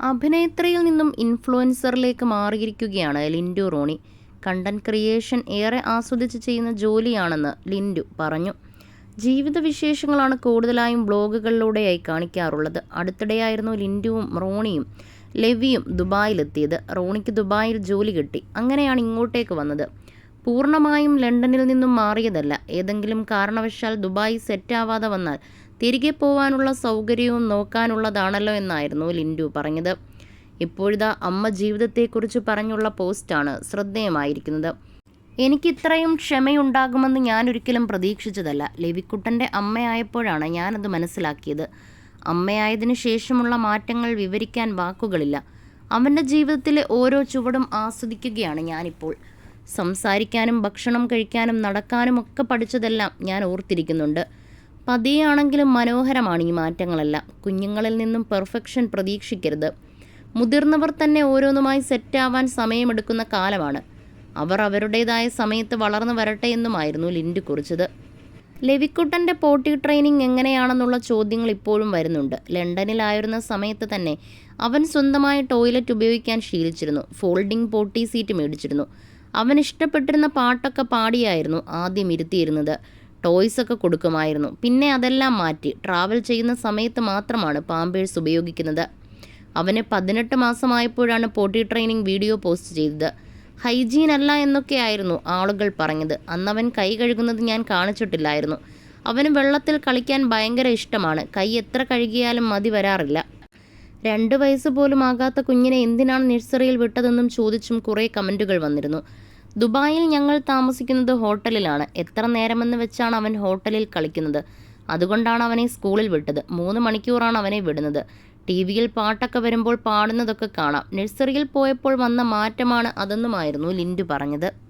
അഭിനേത്രിയിൽ നിന്നും ഇൻഫ്ലുവൻസറിലേക്ക് മാറിയിരിക്കുകയാണ് Lindu Roni. Content creation ഏറെ ആസ്വദിച്ച് ചെയ്യുന്ന ജോലിയാണെന്ന് ലിൻഡു പറഞ്ഞു. ജീവിത വിശേഷങ്ങളാണ് കൂടുതലായും ബ്ലോഗുകളിലൂടെയായി കാണിക്കാറുള്ളത്. അടുത്തിടെയായിരുന്നു ലിൻഡുവും റോണിയും ലെവിയും ദുബായിലെത്തിയത്. റോണിക്ക് ദുബായിൽ ജോലി കിട്ടി. അങ്ങനെയാണ് ഇങ്ങോട്ടേക്ക് വന്നത്. പൂർണമായും ലണ്ടനിൽ നിന്നും മാറിയതല്ല. ഏതെങ്കിലും കാരണവശാൽ ദുബായ് സെറ്റാവാതെ വന്നാൽ തിരികെ പോവാനുള്ള സൗകര്യവും നോക്കാനുള്ളതാണല്ലോ എന്നായിരുന്നു ലിൻഡു പറഞ്ഞത്. ഇപ്പോഴിതാ അമ്മ ജീവിതത്തെക്കുറിച്ച് പറഞ്ഞുള്ള പോസ്റ്റാണ് ശ്രദ്ധേയമായിരിക്കുന്നത്. എനിക്കിത്രയും ക്ഷമയുണ്ടാകുമെന്ന് ഞാൻ ഒരിക്കലും പ്രതീക്ഷിച്ചതല്ല. ലവിക്കുട്ടന്റെ അമ്മയായപ്പോഴാണ് ഞാനത് മനസ്സിലാക്കിയത്. അമ്മയായതിനു ശേഷമുള്ള മാറ്റങ്ങൾ വിവരിക്കാൻ വാക്കുകളില്ല. അവന്റെ ജീവിതത്തിലെ ഓരോ ചുവടും ആസ്വദിക്കുകയാണ് ഞാനിപ്പോൾ. സംസാരിക്കാനും ഭക്ഷണം കഴിക്കാനും നടക്കാനും ഒക്കെ പഠിച്ചതെല്ലാം ഞാൻ ഓർത്തിരിക്കുന്നുണ്ട്. പതിയാണെങ്കിലും മനോഹരമാണ് ഈ മാറ്റങ്ങളെല്ലാം. കുഞ്ഞുങ്ങളിൽ നിന്നും പെർഫെക്ഷൻ പ്രതീക്ഷിക്കരുത്. മുതിർന്നവർ തന്നെ ഓരോന്നുമായി സെറ്റാവാൻ സമയമെടുക്കുന്ന കാലമാണ്. അവർ അവരുടേതായ സമയത്ത് വളർന്നു വരട്ടെ എന്നുമായിരുന്നു ലിൻഡ് കുറിച്ചത്. ലവിക്കുട്ടന്റെ പോട്ടി ട്രെയിനിങ് എങ്ങനെയാണെന്നുള്ള ചോദ്യങ്ങൾ ഇപ്പോഴും വരുന്നുണ്ട്. ലണ്ടനിലായിരുന്ന സമയത്ത് തന്നെ അവൻ സ്വന്തമായ ടോയ്ലറ്റ് ഉപയോഗിക്കാൻ ശീലിച്ചിരുന്നു. ഫോൾഡിംഗ് പോട്ടി സീറ്റ് മേടിച്ചിരുന്നു. അവൻ ഇഷ്ടപ്പെട്ടിരുന്ന പാട്ടൊക്കെ പാടിയായിരുന്നു ആദ്യം ഇരുത്തിയിരുന്നത്. ടോയ്സ് ഒക്കെ കൊടുക്കുമായിരുന്നു. പിന്നെ അതെല്ലാം മാറ്റി. ട്രാവൽ ചെയ്യുന്ന സമയത്ത് മാത്രമാണ് പാമ്പേഴ്സ് ഉപയോഗിക്കുന്നത്. അവന് പതിനെട്ട് മാസമായപ്പോഴാണ് പോട്ടി ട്രെയിനിങ് വീഡിയോ പോസ്റ്റ് ചെയ്തത്. ഹൈജീൻ അല്ല എന്നൊക്കെയായിരുന്നു ആളുകൾ പറഞ്ഞത്. അന്നവൻ കൈ കഴുകുന്നത് ഞാൻ കാണിച്ചിട്ടില്ലായിരുന്നു. അവന് വെള്ളത്തിൽ കളിക്കാൻ ഭയങ്കര ഇഷ്ടമാണ്. കൈ എത്ര കഴുകിയാലും മതി വരാറില്ല. രണ്ട് വയസ്സ് പോലും ആകാത്ത കുഞ്ഞിനെ എന്തിനാണ് നഴ്സറിയിൽ വിട്ടതെന്നും ചോദിച്ചും കുറേ കമന്റുകൾ വന്നിരുന്നു. ദുബായിൽ ഞങ്ങൾ താമസിക്കുന്നത് ഹോട്ടലിലാണ്. എത്ര നേരമെന്ന് വെച്ചാണ് അവൻ ഹോട്ടലിൽ കളിക്കുന്നത്. അതുകൊണ്ടാണ് അവനെ സ്കൂളിൽ വിട്ടത്. മൂന്ന് മണിക്കൂറാണ് അവനെ വിടുന്നത്. ടി വിയിൽ പാട്ടൊക്കെ വരുമ്പോൾ പാടുന്നതൊക്കെ കാണാം. നഴ്സറിയിൽ പോയപ്പോൾ വന്ന മാറ്റമാണ് അതെന്നുമായിരുന്നു ലിൻഡു പറഞ്ഞത്.